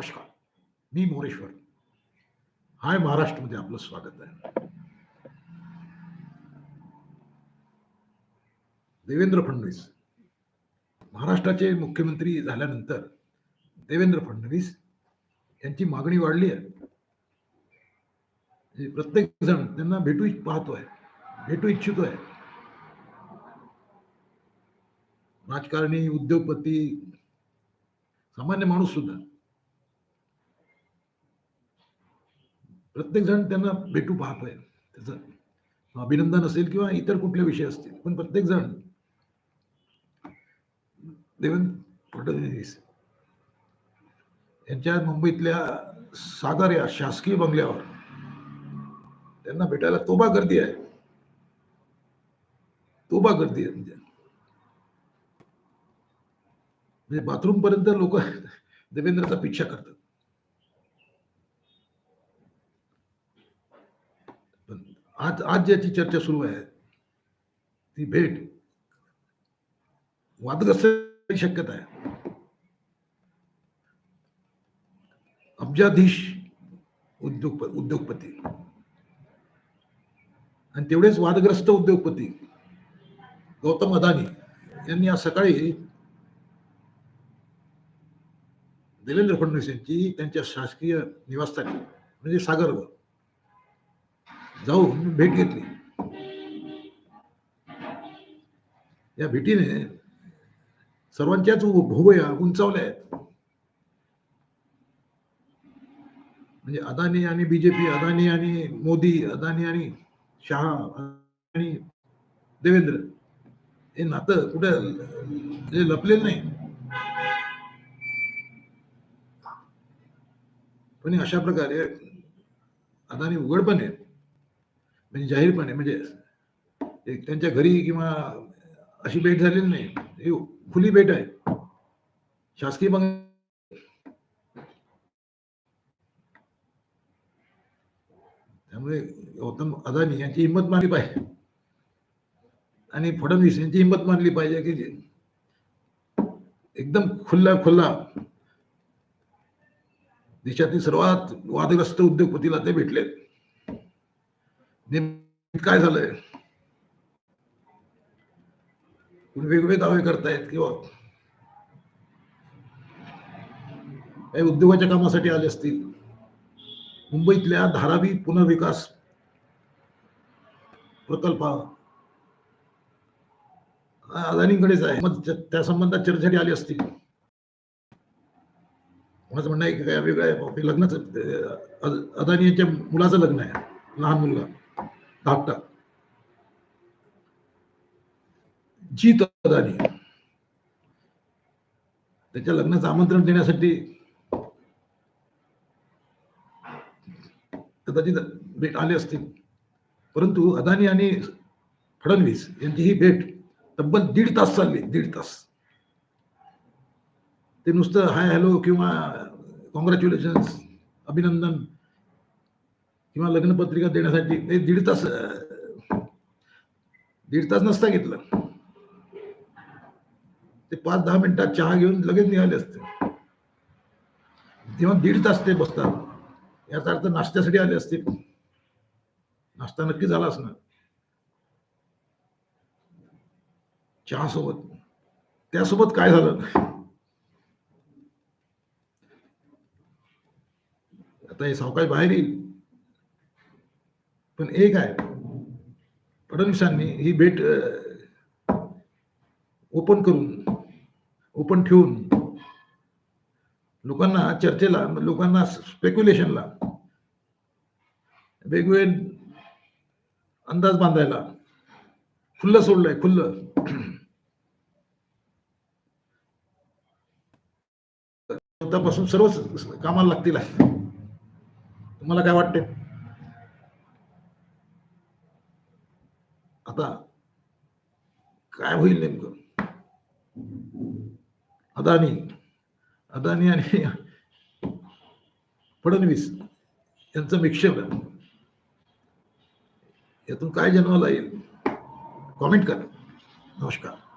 नमस्कार. मी मोरेश्वर. हाय महाराष्ट्रमध्ये आपलं स्वागत आहे. देवेंद्र फडणवीस. महाराष्ट्राचे मुख्यमंत्री झाल्यानंतर देवेंद्र फडणवीस यांची मागणी वाढली आहे. म्हणजे प्रत्येक जण त्यांना भेटू पाहतोय भेटू इच्छितोय. राजकारणी उद्योगपती सामान्य माणूस सुद्धा. प्रत्येक जण त्यांना भेटू पाहतोय. त्याचं अभिनंदन असेल किंवा इतर कुठले विषय असतील पण प्रत्येक जण देवेंद्र फडणवीस यांच्या मुंबईतल्या सागर या शासकीय बंगल्यावर त्यांना भेटायला तोबा गर्दी आहे. तोबा गर्दी आहे म्हणजे. म्हणजे बाथरूम पर्यंत लोक देवेंद्रचा पिच्छा करतात पण आज आज ज्याची चर्चा सुरू आहे ती भेट वादग्रस्त शक्यता आहे. अब्जाधीश उद्योग उद्योगपती. आणि तेवढेच वादग्रस्त उद्योगपती गौतम अदानी यांनी आज सकाळी देवेंद्र फडणवीस यांची त्यांच्या शासकीय निवासस्थानी म्हणजे सागरवर जाऊन भेट घेतली. या भेटीने सर्वांच्याच भोवया उंचावल्या आहेत. म्हणजे अदानी आणि बीजेपी अदानी आणि मोदी अदानी आणि शहा आणि देवेंद्र हे नातं कुठं लपलेलं नाही. पण अशा प्रकारे अदानी उघडपणे म्हणजे जाहीरपणे म्हणजे त्यांच्या घरी किंवा अशी भेट झालेली नाही. ही खुली भेट आहे. शासकीय बंग त्यामुळे गौतम अदानी यांची हिंमत मानली पाहिजे. आणि फडणवीस यांची हिंमत मानली पाहिजे की एकदम खुल्ला खुल्ला देशातील सर्वात वादग्रस्त उद्योगपतीला ते भेटले काय झालंय? वेगवेगळे दावे करतायत किंवा? काही उद्योगाच्या कामासाठी आले असतील. मुंबईतल्या धारावी पुनर्विकास प्रकल्प अदानींकडेच अदानीकडेच आहे. मग त्या- संबंधात चर्चेसाठी आली असतील. माझं म्हणणं आहे की काय वेगळं आहे. लग्नाचं अदानी यांच्या मुलाचं लग्न आहे. लहान मुलगा. धाकटा. जीत अदानी. त्याच्या लग्नाचं आमंत्रण देण्यासाठी कदाचित भेट आले असतील. परंतु अदानी आणि फडणवीस यांची ही भेट तब्बल दीड तास चालली दीड तास. ते नुसतं हाय हॅलो किंवा कॉंग्रॅच्युलेशन अभिनंदन किंवा लग्नपत्रिका देण्यासाठी ते दीड तास दीड तास नसता घेतलं. ते पाच दहा मिनिटात चहा घेऊन लगेच निघाले असते. तेव्हा दीड तास ते बसतात. याचा अर्थ नाश्त्यासाठी आले असतील नाश्ता नक्की झाला असणार. चहा सोबत त्यासोबत काय झालं? आता हे सावकाश बाहेर येईल. पण एक आहे. फडणवीसांनी ही भेट ओपन करून ओपन ठेवून लोकांना चर्चेला लोकांना स्पेक्युलेशनला वेगवेगळे अंदाज बांधायला खुल्लं सोडलंय खुल्लं. स्वतःपासून सर्वच कामाला लागतील. तुम्हाला काय वाटते आता काय होईल नेमकं? अदानी अदानी आणि फडणवीस यांचं मिक्सर यातून काय जन्माला येईल? कॉमेंट करा. नमस्कार.